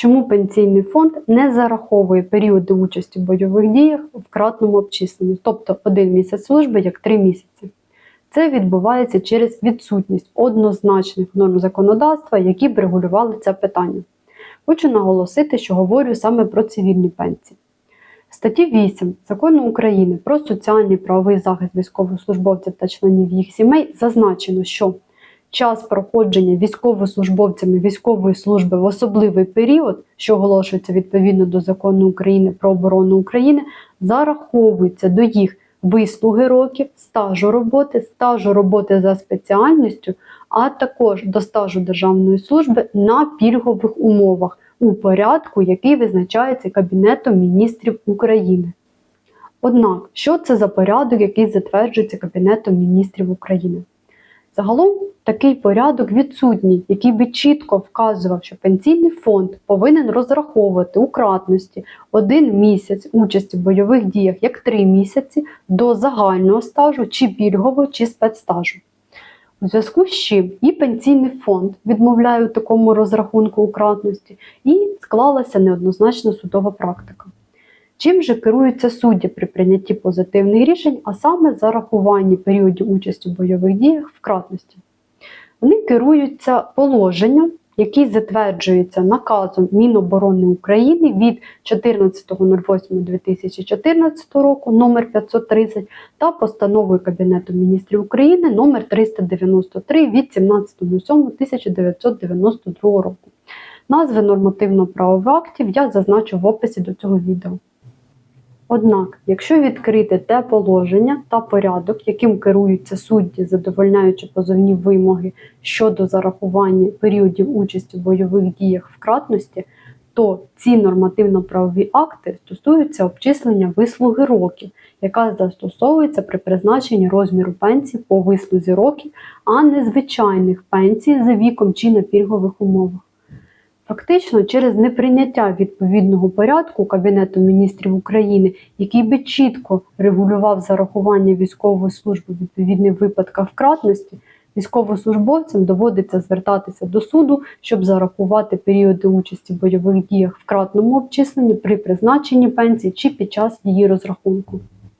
Чому пенсійний фонд не зараховує періоди участі в бойових діях в кратному обчисленні, тобто один місяць служби як три місяці? Це відбувається через відсутність однозначних норм законодавства, які б регулювали це питання. Хочу наголосити, що говорю саме про цивільні пенсії. В статті 8 закону України про соціальний правовий захист військовослужбовців та членів їх сімей зазначено, що час проходження військовослужбовцями військової служби в особливий період, що оголошується відповідно до закону України про оборону України, зараховується до їх вислуги років, стажу роботи, стажу роботи за спеціальністю, а також до стажу державної служби на пільгових умовах у порядку, який визначається Кабінетом міністрів України. Однак, що це за порядок, який затверджується Кабінетом міністрів України? Загалом такий порядок відсутній, який би чітко вказував, що пенсійний фонд повинен розраховувати у кратності один місяць участі в бойових діях як три місяці до загального стажу, чи пільгового, чи спецстажу. У зв'язку з чим і пенсійний фонд відмовляє у такому розрахунку у кратності, і склалася неоднозначна судова практика. Чим же керуються судді при прийнятті позитивних рішень, а саме зарахуванні періодів участі в бойових діях в кратності? Вони керуються положенням, який затверджується наказом Міноборони України від 14.08.2014 року номер 530 та постановою Кабінету міністрів України номер 393 від 17.07.1992 року. Назви нормативно-правових актів я зазначу в описі до цього відео. Однак, якщо відкрити те положення та порядок, яким керуються судді, задовольняючи позовні вимоги щодо зарахування періодів участі в бойових діях в кратності, то ці нормативно-правові акти стосуються обчислення вислуги років, яка застосовується при призначенні розміру пенсії по вислузі років, а не звичайних пенсій за віком чи на пільгових умовах. Фактично, через неприйняття відповідного порядку Кабінету міністрів України, який би чітко регулював зарахування військової служби відповідних випадках вкратності, військовослужбовцям доводиться звертатися до суду, щоб зарахувати періоди участі в бойових діях в кратному обчисленні при призначенні пенсії чи під час її розрахунку.